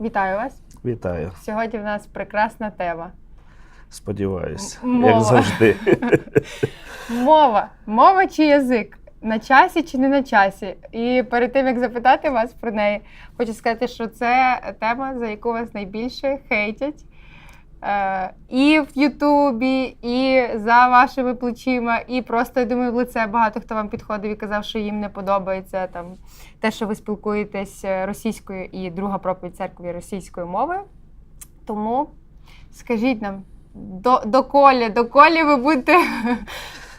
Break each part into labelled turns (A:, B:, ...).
A: Вітаю вас.
B: Вітаю.
A: Сьогодні в нас прекрасна тема.
B: Сподіваюся,
A: мова.
B: як завжди.
A: Мова. Мова чи язик? На часі чи не на часі? І перед тим як запитати вас про неї, хочу сказати, що це тема, за яку вас найбільше хейтять. Е, і в Ютубі, і за вашими плечима, і просто я думаю, в лице багато хто вам підходив і казав, що їм не подобається там те, що ви спілкуєтесь російською і друга проповідь церкви російською мовою. Тому скажіть нам, до, доколі, доколі ви будете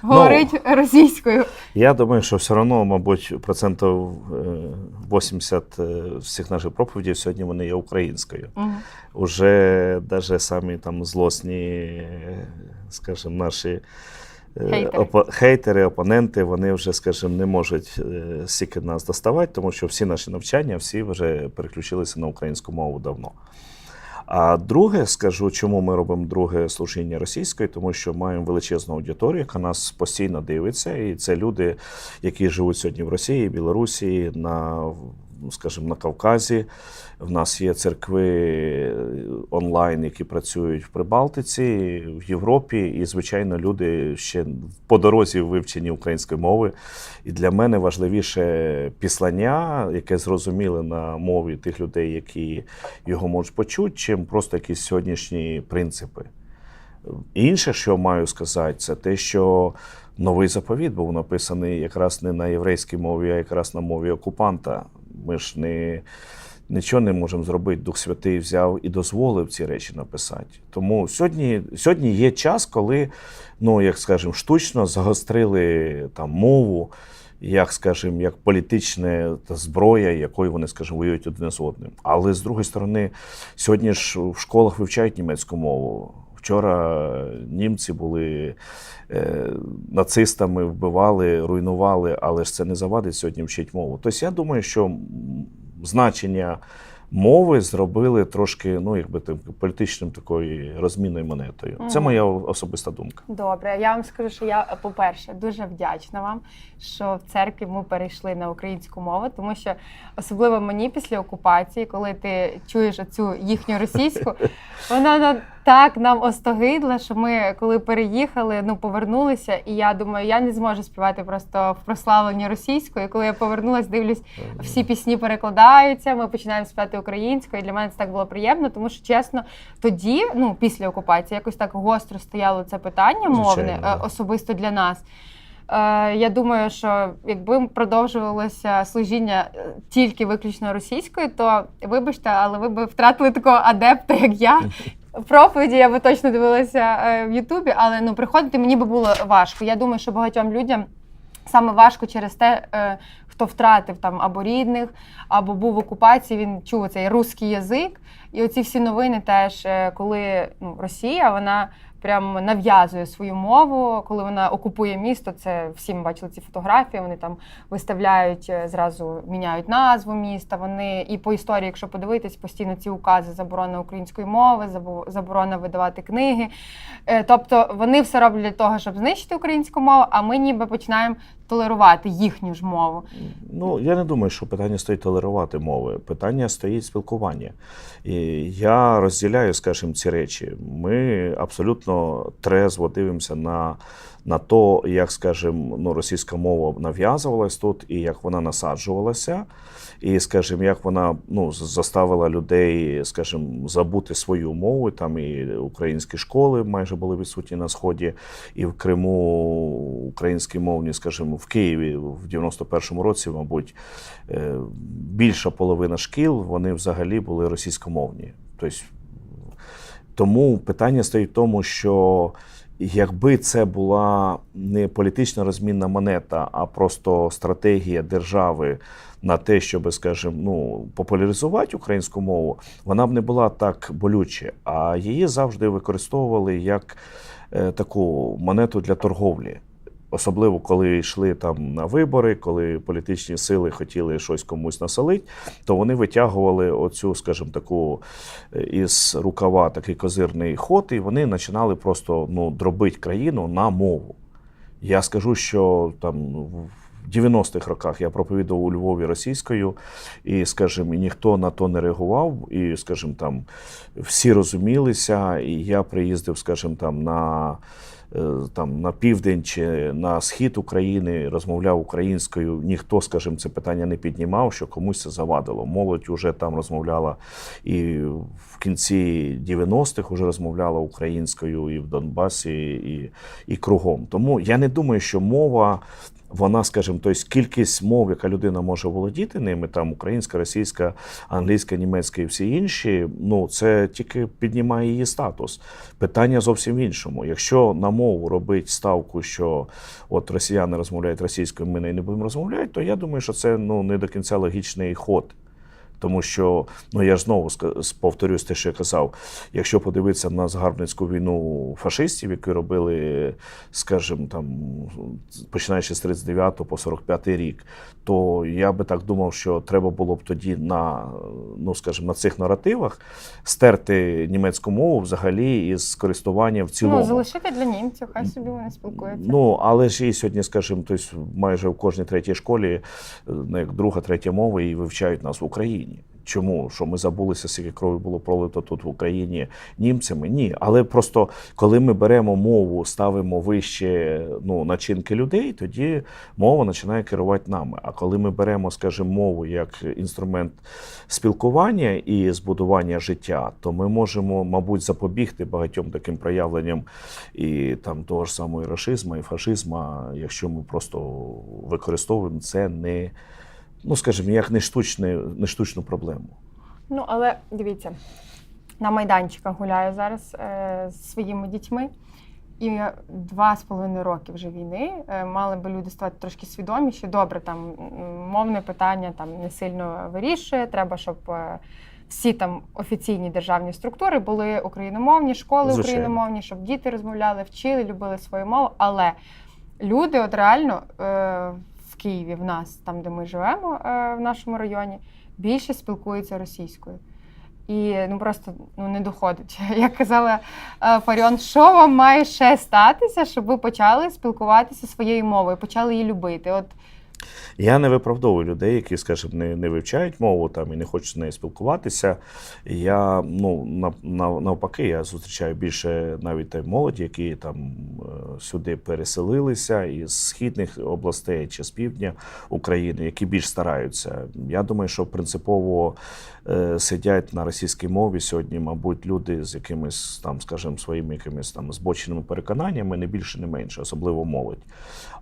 A: говорити російською?
B: Я думаю, що все одно, мабуть, процентів е, 80 е, всіх наших проповідей сьогодні вони є українською.
A: Мгм.
B: Уже навіть самі там злосні, е, скажімо, наші. е,
A: Хейтери.
B: хейтери, опоненти, вони вже, скажімо, не можуть е, стільки нас доставати, тому що всі наші навчання, всі вже переключилися на українську мову давно. А друге, скажу, чому ми робимо друге служіння російською, тому що маємо величезну аудиторію, яка нас постійно дивиться, і це люди, які живуть сьогодні в Росії, Білорусі, на скажімо, на Кавказі. В нас є церкви онлайн, які працюють в Прибалтиці, в Європі, і, звичайно, люди ще по дорозі вивчені української мови. І для мене важливіше післання, яке зрозуміле на мові тих людей, які його можуть почути, чим просто якісь сьогоднішні принципи. Інше, що маю сказати, це те, що новий заповіт був написаний якраз не на єврейській мові, а якраз на мові окупанта. Ми ж не, нічого не можемо зробити. Дух Святий взяв і дозволив ці речі написати. Тому сьогодні, сьогодні є час, коли, ну як скажемо, штучно загострили там мову. Як, скажімо, як політична зброя, якою вони, скажімо, воюють один з одним. Але з другої сторони, сьогодні ж в школах вивчають німецьку мову. Вчора німці були е, нацистами, вбивали, руйнували, але ж це не завадить сьогодні вчить мову. Тобто я думаю, що значення мови зробили трошки, ну якби так, політичним такою розмінною монетою. Це моя особиста думка.
A: Добре, я вам скажу, що я, по-перше, дуже вдячна вам, що в церкві ми перейшли на українську мову, тому що особливо мені після окупації, коли ти чуєш оцю їхню російську, вона на- так нам остогидла, що ми, коли переїхали, ну повернулися, і я думаю, я не зможу співати просто в прославленні російською. Коли я повернулась, дивлюсь, всі пісні перекладаються, ми починаємо співати українською. І для мене це так було приємно, тому що чесно, тоді, ну після окупації, якось так гостро стояло це питання мовне,
B: Звичайно,
A: е, особисто для нас. Е, Я думаю, що якби продовжувалося служіння е, тільки виключно російською, то вибачте, але ви б втратили такого адепта, як я. Проповіді я би точно дивилася е, в Ютубі, але ну приходити мені би було важко. Я думаю, що багатьом людям саме важко через те, е, хто втратив там або рідних, або був в окупації, він чув цей русський язик. І оці всі новини теж, е, коли ну, Росія вона прям нав'язує свою мову, коли вона окупує місто. Це всі ми бачили ці фотографії. Вони там виставляють е, зразу, міняють назву міста. Вони і по історії, якщо подивитись, постійно ці укази заборона української мови, забо- заборона видавати книги. Е, Тобто вони все роблять для того, щоб знищити українську мову, а ми ніби починаємо толерувати їхню ж мову.
B: Ну, я не думаю, що питання стоїть толерувати мови. Питання стоїть спілкування. І я розділяю, скажімо, ці речі. Ми абсолютно трезво дивимося на, на то, як, скажімо, ну, російська мова нав'язувалась тут і як вона насаджувалася. І, скажімо, як вона ну, заставила людей, скажімо, забути свою мову. Там і українські школи майже були відсутні на сході, і в Криму українські мовні, скажімо, в Києві в 91-му році, мабуть, е, більша половина шкіл вони взагалі були російськомовні. Тобто, тому питання стоїть в тому, що якби це була не політична розмінна монета, а просто стратегія держави на те, щоб, скажімо, ну, популяризувати українську мову, вона б не була так болюче, а її завжди використовували як е, таку монету для торговлі. Особливо коли йшли там на вибори, коли політичні сили хотіли щось комусь насолити, то вони витягували оцю, скажімо, таку е, із рукава такий козирний ход, і вони починали просто ну, дробити країну на мову. Я скажу, що там в- в 90-х роках я проповідував у Львові російською, і, скажімо, ніхто на то не реагував. І, скажімо, там всі розумілися, і я приїздив, скажімо, там на. е, Там на південь чи на схід України розмовляв українською. Ніхто, скажімо, це питання не піднімав, що комусь це завадило. Молодь уже там розмовляла і в кінці 90-х вже розмовляла українською і в Донбасі, і, і кругом. Тому я не думаю, що мова. Вона, скажімо, тобто кількість мов, яка людина може володіти ними, там українська, російська, англійська, німецька і всі інші, ну це тільки піднімає її статус. Питання зовсім іншому. Якщо на мову робить ставку, що от росіяни розмовляють російською, ми не будемо розмовляти, то я думаю, що це ну не до кінця логічний ход. Тому що, ну я ж знову повторюсь те, що я казав, якщо подивитися на загарбницьку війну фашистів, які робили, скажімо, там, починаючи з 39 по 45 рік, то я би так думав, що треба було б тоді на, ну, скажімо, на цих наративах стерти німецьку мову взагалі із користування в цілому.
A: Ну, залишити для німців, хай собі вони спілкуються.
B: Ну, але ж і сьогодні, скажімо, тобто майже в кожній третій школі, е, ну, як друга, третя мова, і вивчають нас в Україні. Чому? Що ми забулися, скільки крові було пролито тут в Україні німцями? Ні. Але просто коли ми беремо мову, ставимо вище ну, начинки людей, тоді мова починає керувати нами. А коли ми беремо, скажімо, мову як інструмент спілкування і збудування життя, то ми можемо, мабуть, запобігти багатьом таким проявленням і там того ж самого і рашизму, і фашизму, якщо ми просто використовуємо це не, ну скажімо, як не, штучне, не штучну проблему.
A: Ну, але дивіться, на майданчиках гуляю зараз е, з своїми дітьми. І два з половиною роки вже війни е, мали би люди ставати трошки свідоміші. Добре, там мовне питання там не сильно вирішує. Треба, щоб е, всі там офіційні державні структури були україномовні, школи
B: Звичайно.
A: україномовні, щоб діти розмовляли, вчили, любили свою мову. Але люди, от реально е, Києві, в нас, там де ми живемо, е, в нашому районі, більше спілкуються російською. І ну просто ну не доходить. Як казала е, Фаріон, що вам має ще статися, щоб ви почали спілкуватися своєю мовою, почали її любити? От
B: Я не виправдовую людей, які, скажімо, не, не вивчають мову там і не хочуть з нею спілкуватися. Я ну на, на, навпаки, я зустрічаю більше навіть та молоді, які там е, сюди переселилися із східних областей чи з півдня України, які більш стараються. Я думаю, що принципово сидять на російській мові сьогодні, мабуть, люди з якимись там, скажімо, своїми якимись там збоченими переконаннями, не більше, не менше, особливо молодь.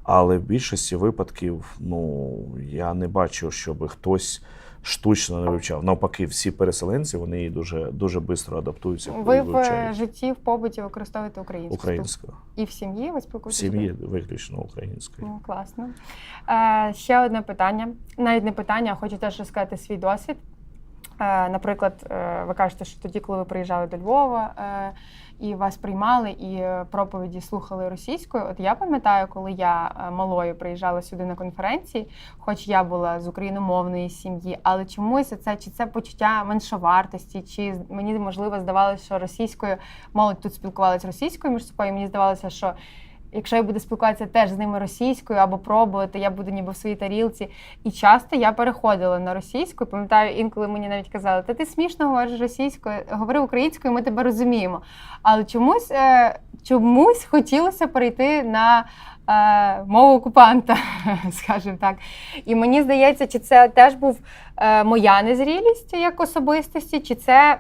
B: Але в більшості випадків, ну я не бачу, щоб хтось штучно не вивчав. Навпаки, всі переселенці вони її дуже дуже швидко адаптуються
A: ви в е, житті, в побуті використовуєте українську
B: українською.
A: і в сім'ї ви
B: В сім'ї виключно українською.
A: Ну, класно. Е, ще одне питання. Навіть не питання, а хочу теж розказати свій досвід. Е, наприклад, е, ви кажете, що тоді, коли ви приїжджали до Львова е, і вас приймали, і проповіді слухали російською. От я пам'ятаю, коли я малою приїжджала сюди на конференції, хоч я була з україномовної сім'ї, але чомусь це чи це почуття меншовартості, чи мені можливо здавалося, що російською молодь тут спілкувалася російською між собою. Мені здавалося, що якщо я буду спілкуватися теж з ними російською або пробувати, я буду ніби в своїй тарілці. І часто я переходила на російську. Пам'ятаю, інколи мені навіть казали, та ти смішно говориш російською, говори українською, ми тебе розуміємо. Але чомусь, е, чомусь хотілося перейти на е, мову окупанта, скажімо так. І мені здається, чи це теж був е, моя незрілість як особистості, чи це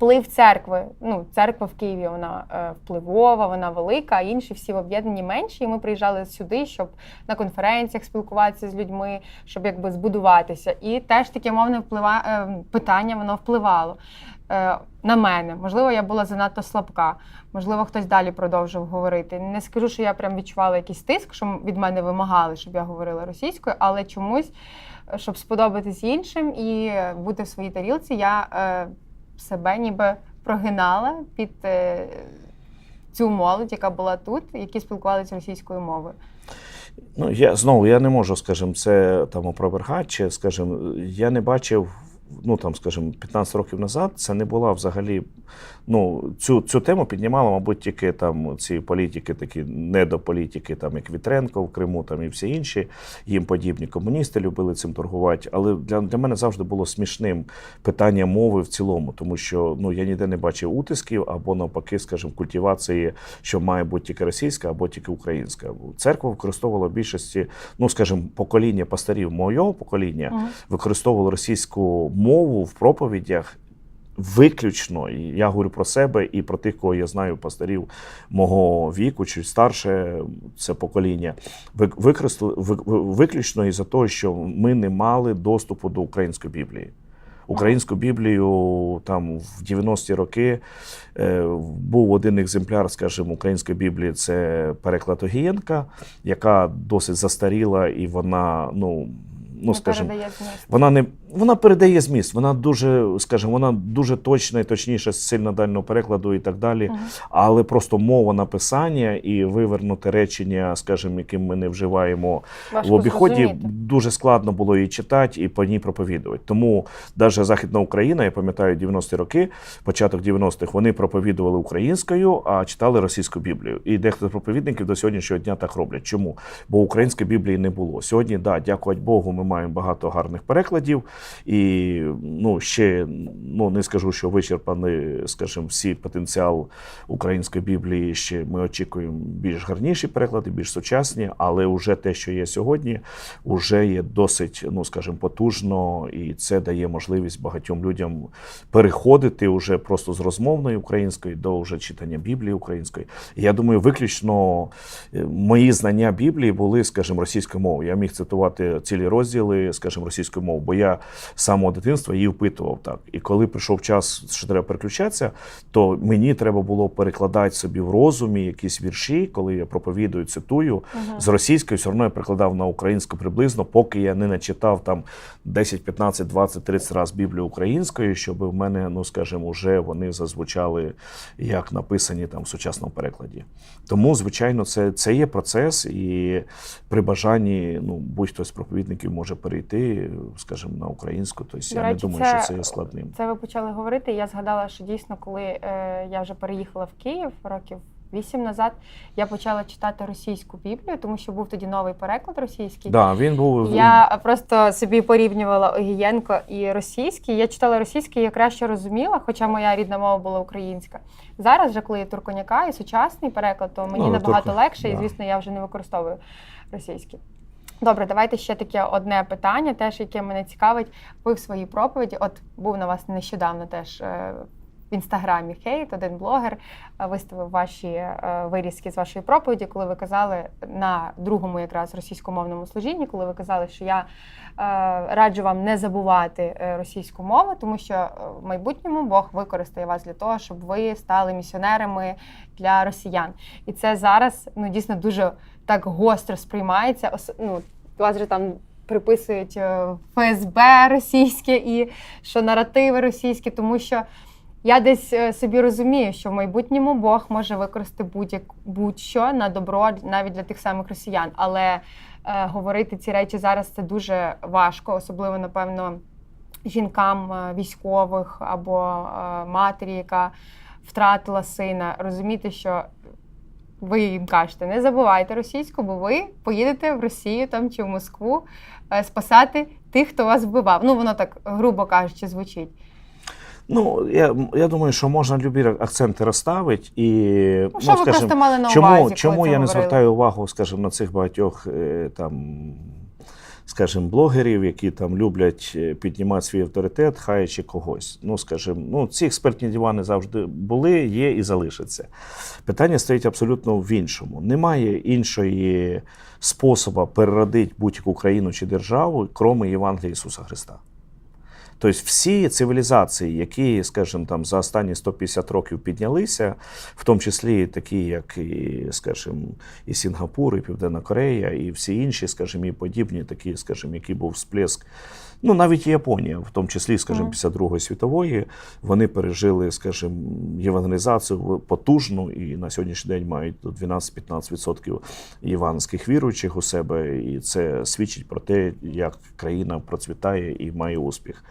A: вплив церкви. Ну, церква в Києві вона е, впливова, вона велика, а інші всі об'єднані менші. І ми приїжджали сюди, щоб на конференціях спілкуватися з людьми, щоб якби збудуватися. І теж таке мовне вплива... е, питання воно впливало. е, На мене, можливо, я була занадто слабка, можливо, хтось далі продовжив говорити. Не скажу, що я прям відчувала якийсь тиск, що від мене вимагали, щоб я говорила російською, але чомусь, щоб сподобатись іншим і бути в своїй тарілці, я себе ніби прогинала під е, цю молодь, яка була тут, які спілкувалися російською мовою.
B: Ну я знову я не можу, скажімо, це там опровергати, чи скажімо, я не бачив ну там, скажімо, 15 років назад, це не була взагалі. Ну, цю, цю тему піднімала, мабуть, тільки там ці політики, такі недополітики, там як Вітренко в Криму, там і всі інші їм подібні комуністи любили цим торгувати. Але для, для мене завжди було смішним питання мови в цілому, тому що ну я ніде не бачив утисків або навпаки, скажімо, культивації, що має бути тільки російська або тільки українська. Церква використовувала в більшості, ну скажімо, покоління пастирів мого покоління
A: Мгм.
B: використовувало російську мову в проповідях. Виключно, і я говорю про себе і про тих, кого я знаю, пастирів мого віку чи старше це покоління. Виключно із-за того, що ми не мали доступу до української Біблії. Українську Біблію там в 90-ті роки е, був один екземпляр, скажімо, української Біблії це переклад Огієнка, яка досить застаріла, і вона, ну, ну скажімо, вона не вона передає зміст. Вона дуже, скажімо, вона дуже точна і точніше з сильно дальнього перекладу і так далі.
A: Мгм.
B: Але просто мова написання і вивернути речення, скажімо, яким ми не вживаємо
A: Важко
B: в обіході,
A: зрозуміти.
B: дуже складно було її читати і по ній проповідувати. Тому навіть Західна Україна, я пам'ятаю, 90-ті роки, початок 90-х, вони проповідували українською, а читали російську Біблію. І дехто з проповідників до сьогоднішнього дня так роблять. Чому? Бо української Біблії не було. Сьогодні, да, дякувати Богу, ми маємо багато гарних перекладів. І ну, ще ну, не скажу, що вичерпаний, скажімо, всі потенціал української Біблії. Ще ми очікуємо більш гарніші переклади, більш сучасні, але вже те, що є сьогодні, вже є досить, ну скажімо, потужно, і це дає можливість багатьом людям переходити вже просто з розмовної української до вже читання Біблії української. Я думаю, виключно е, мої знання Біблії були, скажімо, російською мовою. Я міг цитувати цілі розділи, скажімо, російською мовою, бо я з самого дитинства її впитував так. І коли прийшов час, що треба переключатися, то мені треба було перекладати собі в розумі якісь вірші, коли я проповідую, цитую
A: Мгм.
B: з російської, все одно я перекладав на українську приблизно, поки я не начитав там 10, 15, 20, 30 разів Біблію українською, щоб в мене, ну скажімо, вже вони зазвучали як написані там в сучасному перекладі. Тому, звичайно, це, це є процес, і при бажанні ну, будь-хто з проповідників може перейти, скажімо, на українську. Тобто я
A: речі,
B: не думаю,
A: це-
B: що це є складним.
A: Це ви почали говорити. Я згадала, що дійсно, коли е, я вже переїхала в Київ років вісім назад, я почала читати російську Біблію, тому що був тоді новий переклад російський.
B: Да, він був
A: Я просто собі порівнювала Огієнко і російський. Я читала російський, я краще розуміла, хоча моя рідна мова була українська. Зараз, вже коли є турконяка і сучасний переклад, то мені
B: Ну,
A: набагато
B: турко-
A: легше, і звісно, я вже не використовую російський. Добре, давайте ще таке одне питання, теж яке мене цікавить. Ви в своїй проповіді, от був на вас нещодавно теж е, в інстаграмі хейт, один блогер е, виставив ваші е, вирізки з вашої проповіді, коли ви казали на другому якраз російськомовному служінні, коли ви казали, що я е, раджу вам не забувати російську мову, тому що в майбутньому Бог використає вас для того, щоб ви стали місіонерами для росіян. І це зараз ну дійсно дуже так гостро сприймається. Ну, вас же там приписують ФСБ російське і що наративи російські, тому що я десь е, собі розумію, що в майбутньому Бог може використати будь-як будь-що на добро навіть для тих самих росіян. Але е, говорити ці речі зараз це дуже важко, особливо напевно жінкам е, військових або е, матері, яка втратила сина, розуміти, що ви їм кажете, не забувайте російську, бо ви поїдете в Росію там чи в Москву е, спасати тих, хто вас вбивав. Ну воно так грубо кажучи, звучить.
B: Ну, я, я думаю, що можна любі акценти розставити і
A: Ну, що ви
B: скажімо,
A: просто мали на
B: чому,
A: увазі?
B: чому
A: це
B: я не
A: говорили?
B: звертаю увагу, скажімо, на цих багатьох е, там, скажімо, блогерів, які там люблять е, піднімати свій авторитет, хаючи когось. Ну, скажімо, ну, ці експертні дивани завжди були, є і залишаться. Питання стоїть абсолютно в іншому. Немає іншої способу переродити будь-яку країну чи державу, крім Євангелія Ісуса Христа. Тобто всі цивілізації, які, скажімо, там за останні 150 років піднялися, в тому числі такі, як і, скажімо, і Сінгапур, і Південна Корея, і всі інші, скажімо, і подібні, такі, скажімо, які був всплеск Ну, навіть Японія, в тому числі, скажімо, після Другої світової, вони пережили, скажімо, євангелізацію потужну і на сьогоднішній день мають 12-15% євангельських віруючих у себе, і це свідчить про те, як країна процвітає і має успіх.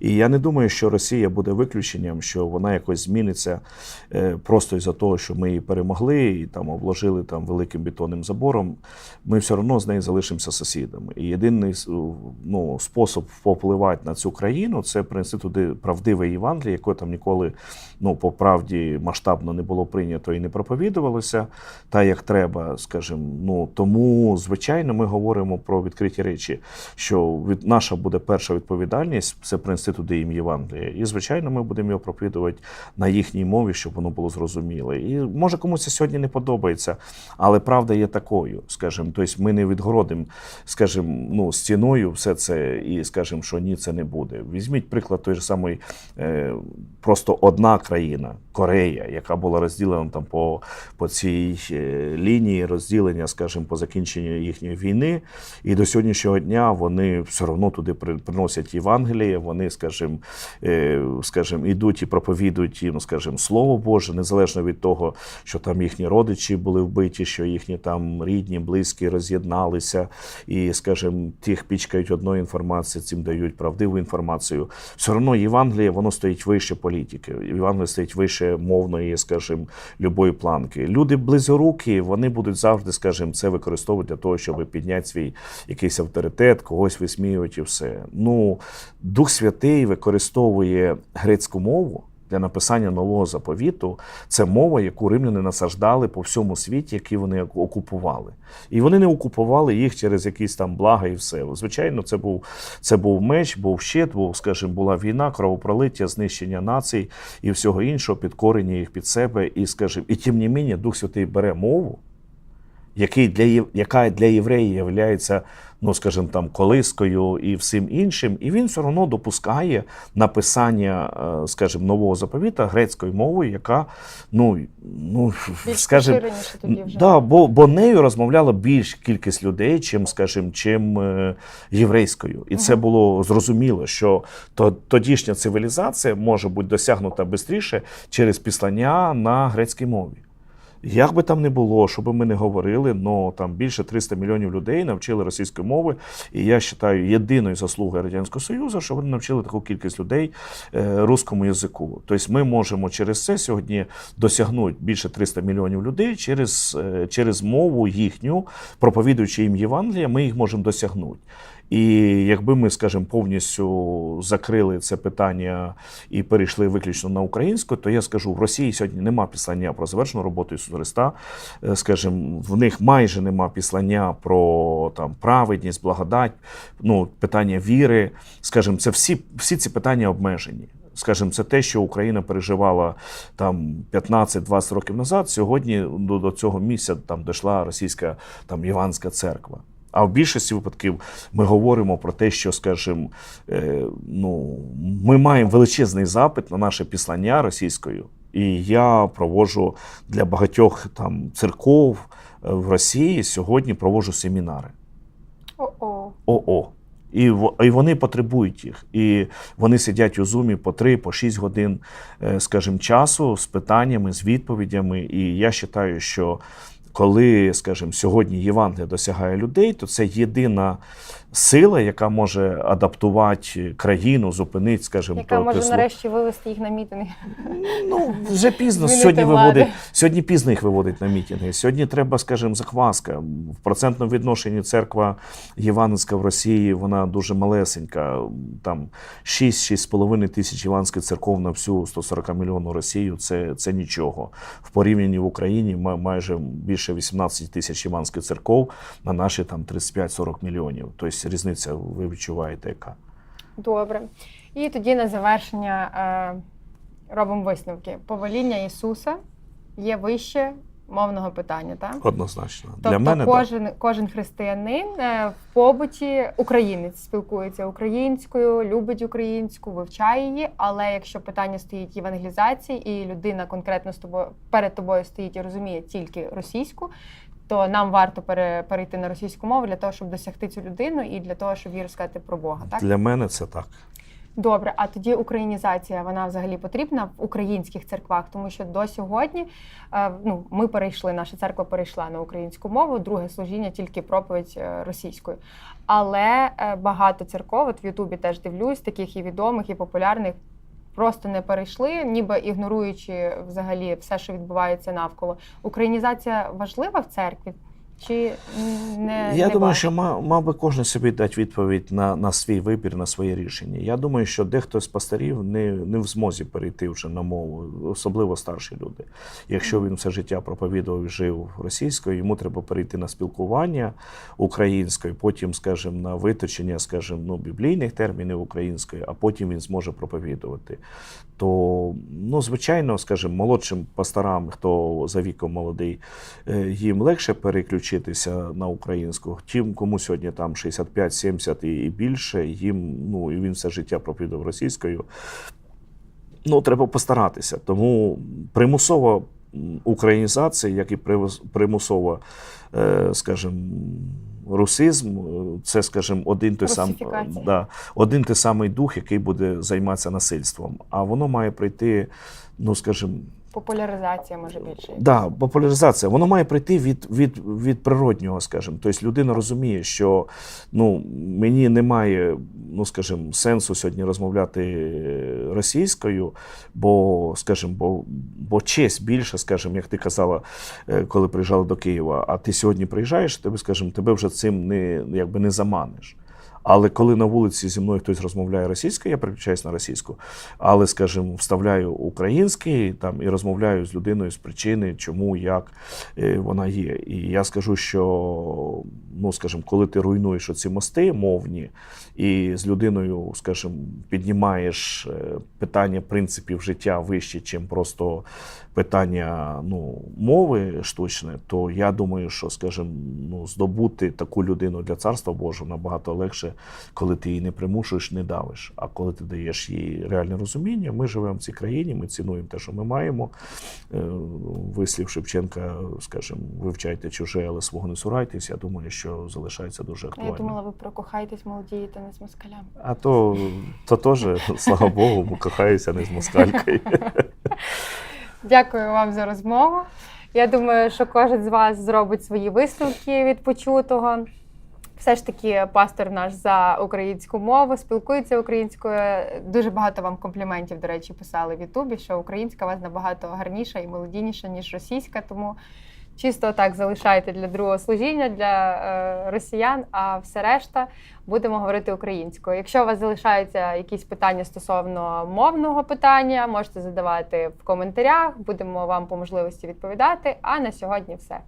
B: І я не думаю, що Росія буде виключенням, що вона якось зміниться е, просто із-за того, що ми її перемогли і там обложили там великим бетонним забором. Ми все одно з нею залишимося сусідами. І єдиний ну, спосіб впливати на цю країну це принести туди правдиве Євангеліє, яке там ніколи ну, по правді масштабно не було прийнято і не проповідувалося, та як треба, скажімо. Ну тому, звичайно, ми говоримо про відкриті речі, що від наша буде перша відповідальність це принести туди їм Євангеліє. І звичайно, ми будемо його проповідувати на їхній мові, щоб воно було зрозуміле. І може комусь це сьогодні не подобається, але правда є такою, скажімо. Тобто ми не відгородимо, скажімо, ну, стіною все це і скажемо, що ні, це не буде. Візьміть приклад той же самої, е, просто одна країна, Корея, яка була розділена там по, по цій е, лінії розділення, скажімо, по закінченню їхньої війни. І до сьогоднішнього дня вони все одно туди при- приносять Євангеліє, вони, скажімо, е, скажімо, ідуть і проповідують їм, скажімо, Слово Боже, незалежно від того, що там їхні родичі були вбиті, що їхні там рідні, близькі роз'єдналися, і, скажімо, тих пічкають одної інформації, цим дають правдиву інформацію. Все одно Євангеліє, воно стоїть вище політики. Євангеліє стоїть вище мовної, скажімо, любої планки. Люди близорукі, вони будуть завжди, скажімо, це використовувати для того, щоб підняти свій якийсь авторитет, когось висміювати і все. Ну, Дух Святий використовує грецьку мову. Для написання нового заповіту це мова, яку римляни насаждали по всьому світі, які вони окупували. І вони не окупували їх через якісь там блага і все. Звичайно, це був, це був меч, був щит, був, скажімо, була війна, кровопролиття, знищення націй і всього іншого, підкорення їх під себе. І, скажімо, і тим не мені, Дух Святий бере мову, який для, яка для євреїв є, ну, скажімо, там, колискою і всім іншим, і він все одно допускає написання, е, скажімо, нового заповіта грецькою мовою, яка, ну, ну скажімо. Да, бо, бо нею розмовляла більш кількість людей, чим, скажімо, чим е, єврейською. І це було зрозуміло, що то, тодішня цивілізація може бути досягнута швидше через післання на грецькій мові. Як би там не було, що ми не говорили, но там більше 300 мільйонів людей навчили російської мови. І я вважаю єдиною заслугою Радянського Союзу, що вони навчили таку кількість людей е, руському язику. Тобто ми можемо через це сьогодні досягнути більше 300 мільйонів людей через, е, через мову їхню, проповідуючи їм Євангелія, ми їх можемо досягнути. І якби ми, скажімо, повністю закрили це питання і перейшли виключно на українську, то я скажу, в Росії сьогодні нема післання про завершену роботу Ісуса Христа. Е, Скажімо, в них майже нема післання про там праведність, благодать, ну, питання віри. Скажімо, це всі, всі ці питання обмежені. Скажімо, це те, що Україна переживала там 15-20 років назад. Сьогодні до, до цього місця там дійшла російська там Іванська церква. А в більшості випадків ми говоримо про те, що, скажімо, е, ну, ми маємо величезний запит на наше післання російською. І я проводжу для багатьох там церков е, в Росії сьогодні проводжу семінари.
A: О-о.
B: ОО. І, і вони потребують їх. І вони сидять у зумі по 3, по 6 годин, е, скажімо, часу з питаннями, з відповідями. І я вважаю, що коли, скажімо, сьогодні Євангелія досягає людей, то це єдина сила, яка може адаптувати країну, зупинити, скажімо,
A: Яка
B: то-
A: може
B: те
A: нарешті вивести їх на мітинги.
B: Ну, вже пізно.
A: Змінити
B: Сьогодні
A: влади.
B: виводить, сьогодні пізно їх виводить на мітинги. Сьогодні треба, скажімо, захваска. В процентному відношенні церква Євангельська в Росії вона дуже малесенька. Там 6-6,5 тисяч євангельських церков на всю 140 мільйонну Росію. Це, це нічого. В порівнянні в Україні ма- майже більше 18 тисяч євангельських церков на наші там 35-40 мільйонів. Тобто різниця ви відчуваєте, яка.
A: Добре. І тоді на завершення е, робимо висновки. Повеління Ісуса є вище мовного питання, так?
B: Однозначно.
A: Тобто
B: Для мене так.
A: кожен, кожен християнин е, в побуті українець спілкується українською, любить українську, вивчає її. Але якщо питання стоїть євангелізації, і людина конкретно з тобою перед тобою стоїть і розуміє тільки російську, то нам варто пере, перейти на російську мову для того, щоб досягти цю людину і для того, щоб їй розказати про Бога. Так
B: Для мене це так.
A: добре. А тоді українізація вона взагалі потрібна в українських церквах, тому що до сьогодні е, ну, ми перейшли, наша церква перейшла на українську мову, друге служіння тільки проповідь е, російською. Але е, багато церков, от в Ютубі теж дивлюсь, таких і відомих, і популярних. Просто не перейшли, ніби ігноруючи взагалі все, що відбувається навколо. Українізація важлива в церкві? Чи не
B: Я
A: не
B: думаю, що мав, мав би кожен собі дати відповідь на, на свій вибір, на своє рішення. Я думаю, що дехто з пастирів не, не в змозі перейти вже на мову, особливо старші люди. Якщо він все життя проповідував і жив російською, йому треба перейти на спілкування українською, потім, скажімо, на виточення, скажімо, ну, біблійних термінів українською, а потім він зможе проповідувати. То, ну, звичайно, скажімо, молодшим пасторам, хто за віком молодий, е, їм легше переключитися на українську. Тим, кому сьогодні там 65-70 і і більше, їм ну і він все життя проповідав російською. Ну, треба постаратися. Тому примусова українізація, як і примусова, е, скажімо, русизм, е, це, скажімо, один той сам да, один той самий дух, який буде займатися насильством. А воно має прийти, ну скажімо,
A: популяризація може більше.
B: Да, популяризація. Воно має прийти від, від, від природнього, скажімо. Тобто людина розуміє, що ну, мені немає, ну скажімо, сенсу сьогодні розмовляти російською, бо, скажімо, бо, бо честь більше, скажімо, як ти казала, е, коли приїжджала до Києва, а ти сьогодні приїжджаєш, тебе, скажімо, тебе вже цим не, якби не заманиш. Але коли на вулиці зі мною хтось розмовляє російською, я переключаюсь на російську. Але, скажімо, вставляю український там і розмовляю з людиною з причини, чому, як е, вона є. І я скажу, що ну, скажімо, коли ти руйнуєш оці мости мовні, і з людиною, скажімо, піднімаєш е, питання принципів життя вище, чим просто питання ну, мови штучне, то я думаю, що, скажімо, ну, здобути таку людину для царства Божого набагато легше, коли ти її не примушуєш, не давиш. А коли ти даєш їй реальне розуміння, ми живемо в цій країні, ми цінуємо те, що ми маємо. Е, Вислів Шевченка, скажімо, вивчайте чуже, але свого не сурайтесь. Я думаю, що залишається дуже
A: А Я думала, ви прокохаєтесь молодієте не з москалями.
B: А то, то теж, слава Богу, кохаюся не з москалькою.
A: Дякую вам за розмову. Я думаю, що кожен з вас зробить свої висновки від почутого. Все ж таки, пастор наш за українську мову, спілкується українською. Дуже багато вам компліментів, до речі, писали в Ютубі, що українська вас набагато гарніша і мелодійніша, ніж російська. Тому чисто так залишайте для другого служіння, для е, росіян, а все решта будемо говорити українською. Якщо у вас залишаються якісь питання стосовно мовного питання, можете задавати в коментарях. Будемо вам по можливості відповідати. А на сьогодні все.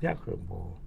B: Дякую Богу.